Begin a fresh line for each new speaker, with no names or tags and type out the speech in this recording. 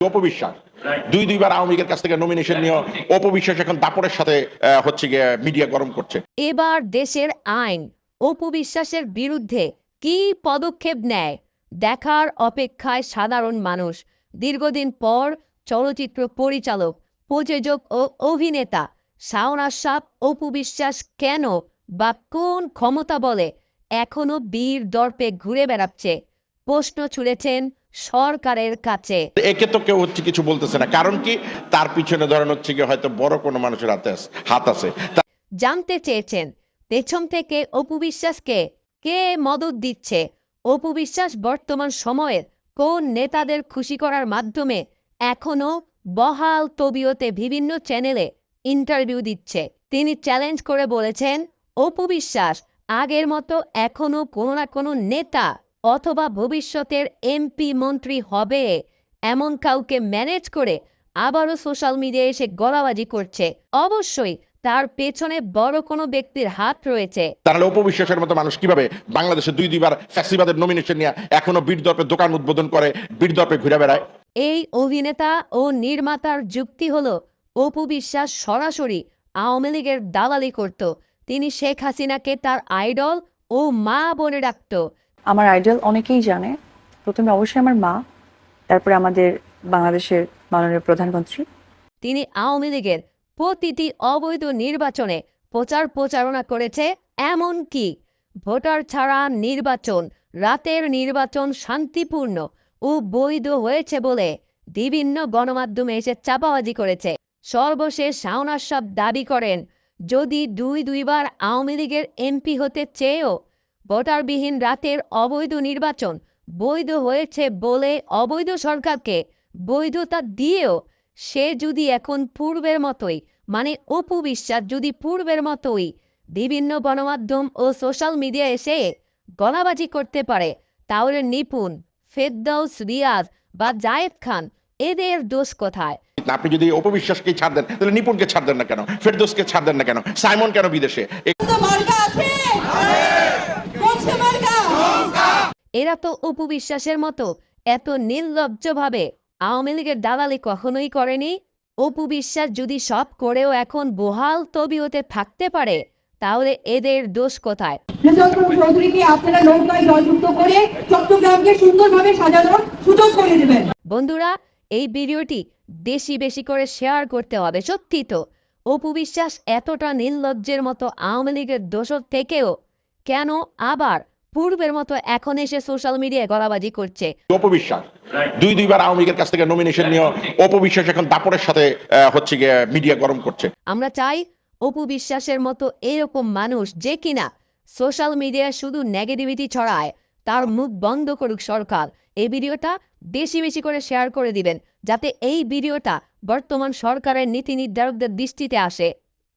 অপবিশ্বাস। দুই দুইবার আওয়ামী লীগের কাছ থেকে নমিনেশন নিয়ে অপবিশ্বাস এখন দাপড়ের সাথে হচ্ছে গিয়ে মিডিয়া গরম করছে।
এবার দেশের আইন অপু বিশ্বাসের বিরুদ্ধে কি পদক্ষেপ নেয়? দেখার অপেক্ষায় সাধারণ মানুষ। দীর্ঘদিন পর চলচ্চিত্র পরিচালক প্রযোজক ও অভিনেতা শাওন আশরাফ অপু বিশ্বাস কেন বা কোন ক্ষমতা বলে এখনও বীর দর্পে ঘুরে বেড়াচ্ছে? প্রশ্ন ছুড়েছেন সরকারের কাছে।
একে তো কেউ হচ্ছে কিছু বলতেছে না। কারণ কি? তার পিছনে ধরেন হচ্ছে গিয়ে হয়তো বড় কোনো মানুষের হাতে আছে- হাত আছে।
জানতে চেয়েছেন পেছন থেকে অপু বিশ্বাসকে কে মদত দিচ্ছে? অপু বিশ্বাস বর্তমান সময়ের কোন নেতাদের খুশি করার মাধ্যমে এখনও বহাল তবিয়তে বিভিন্ন চ্যানেলে ইন্টারভিউ দিচ্ছে? তিনি চ্যালেঞ্জ করে বলেছেন অপু বিশ্বাস আগের মতো এখনও কোনো না কোনো নেতা অথবা ভবিষ্যতের এমপি মন্ত্রী হবে এমন কাউকে ম্যানেজ করে আবারও সোশ্যাল মিডিয়ায় এসে গলাবাজি করছে। অবশ্যই তার পেছনে বড় কোনো ব্যক্তির হাত রয়েছে।
তাহলে অপবিশ্বাসের মতো মানুষ কীভাবে বাংলাদেশে দুই দুইবার ফ্যাসিবাদের নমিনেশন নিয়ে এখনও বীর দর্পে দোকান উদ্বোধন করে বীর দর্পে ঘুরে বেড়ায়?
এই অভিনেতা ও নির্মাতার যুক্তি হলো অপু বিশ্বাস সরাসরি আওয়ামী লীগের দালালি করত। তিনি শেখ হাসিনাকে তার আইডল ও মা বলে ডাকত।
আমার আইডল অনেকেই জানে। প্রথমে অবশ্যই আমার মা, তারপরে আমাদের বাংলাদেশের মাননীয় প্রধানমন্ত্রী।
তিনি আওয়ামী লীগের প্রতিটি অবৈধ নির্বাচনে প্রচার প্রচারণা করেছে এমন কি? ভোটার ছাড়া নির্বাচন, রাতের নির্বাচন শান্তিপূর্ণ ও বৈধ হয়েছে বলে বিভিন্ন গণমাধ্যমে এসে চাপাবাজি করেছে। সর্বশেষ শাওন আশরাফ দাবি করেন, যদি দুই দুইবার আওয়ামী লীগের এমপি হতে চেয়েও ভোটারবিহীন রাতের অবৈধ নির্বাচন বৈধ হয়েছে বলে অবৈধ সরকারকে বৈধতা দিয়েও সে যদি এখন পূর্বের মতোই মানে অপু বিশ্বাস যদি পূর্বের মতোই বিভিন্ন গণমাধ্যম ও সোশ্যাল মিডিয়া এসে গলাবাজি করতে পারে তাহলে নিপুণ ফেরদৌস রিয়াজ বা জায়েদ খান এদের দোষ কোথায়?
আপনি যদি অপবিশ্বাসকে ছাড় দেন তাহলে নিপুণকে ছাড় দেন না কেন? ফেরদোসকে ছাড় দেন না কেন? সাইমন কেন বিদেশে?
এরা তো অপু বিশ্বাসের মতো। এত নির্লজ্জভাবে আওয়ামী লীগের দালালি কখনোই করেনি। অপু বিশ্বাস যদি সব করেও এখন বহাল তবিয়তে থাকতে পারে তাহলে এদের দোষ কোথায়?
রেজাউল করিম চৌধুরীকে আপনারা নৌকায় জলযুক্ত করে চট্টগ্রামকে সুন্দরভাবে সাজানোর সুযোগ করে দেবেন।
বন্ধুরা এই ভিডিওটি বেশি বেশি করে শেয়ার করতে হবে সত্যি তো। অপু বিশ্বাস এতটা নির্লজ্জের মতো আওয়ামী লীগের দোষর থেকেও কেন আবার পূর্বের মতো এখন এসে সোশ্যাল মিডিয়ায় গলাবাজি করছে।
অপবিশ্বাস। দুই দুইবার আওয়ামী লীগের কাছ থেকে নমিনেশন নিয়ে অপবিশ্বাস এখন দাপড়ের সাথে হচ্ছে গিয়ে মিডিয়া গরম করছে।
আমরা চাই অপু বিশ্বাসের মতো এরকম মানুষ যে কিনা সোশ্যাল মিডিয়ায় শুধু নেগেটিভিটি ছড়ায় তার মুখ বন্ধ করুক সরকার। এই ভিডিওটা বেশি বেশি করে শেয়ার করে দিবেন যাতে এই ভিডিওটা বর্তমান সরকারের নীতি নির্ধারকদের দৃষ্টিতে আসে।